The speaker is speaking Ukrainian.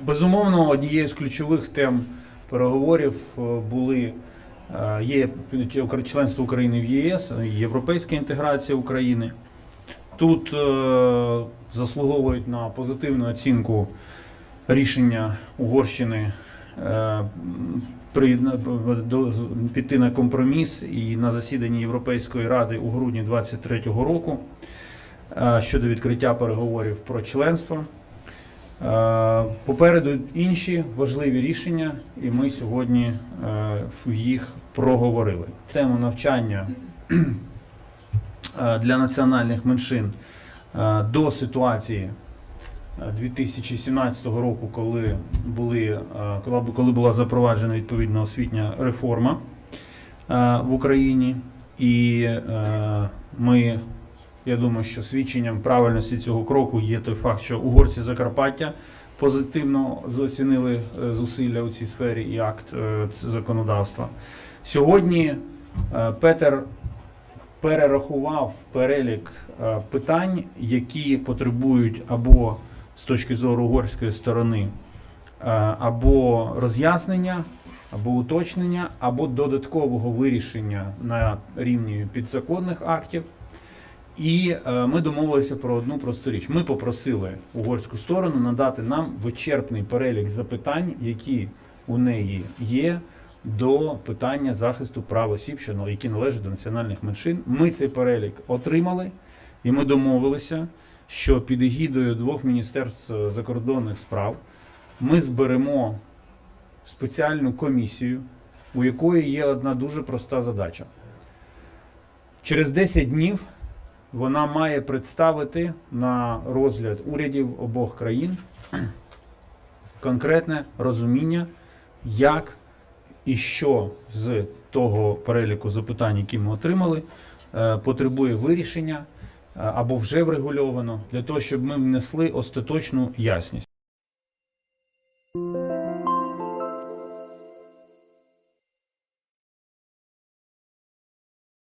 Безумовно, однією з ключових тем переговорів е, були е, є членство України в ЄС, європейська інтеграція України. Тут е, заслуговують на позитивну оцінку рішення Угорщини е, піти на компроміс і на засіданні Європейської ради у грудні 2023 року е, щодо відкриття переговорів про членство. Е, Попереду інші важливі рішення, і ми сьогодні е, їх проговорили. Тему навчання е, для національних меншин е, до ситуації е, 2017 року, коли були е, коли була запроваджена відповідна освітня реформа е, в Україні, і е, ми я думаю, що свідченням правильності цього кроку є той факт, що угорці Закарпаття позитивно оцінили е, зусилля у цій сфері і акт законодавства. Сьогодні Петер перерахував перелік питань, які потребують або з точки зору угорської сторони, е, або роз'яснення, або уточнення, або додаткового вирішення на рівні підзаконних актів. І е, ми домовилися про одну просту річ. Ми попросили угорську сторону надати нам вичерпний перелік запитань, які у неї є до питання захисту прав осіб, що які належать до національних меншин. Ми цей перелік отримали, і ми домовилися, що під егідою двох міністерств е, закордонних справ ми зберемо спеціальну комісію, у якої є одна дуже проста задача. Через 10 днів вона має представити на розгляд урядів обох країн конкретне розуміння, як і що з того переліку запитань, які ми отримали, е, потребує вирішення або вже врегульовано, для того, щоб ми внесли остаточну ясність.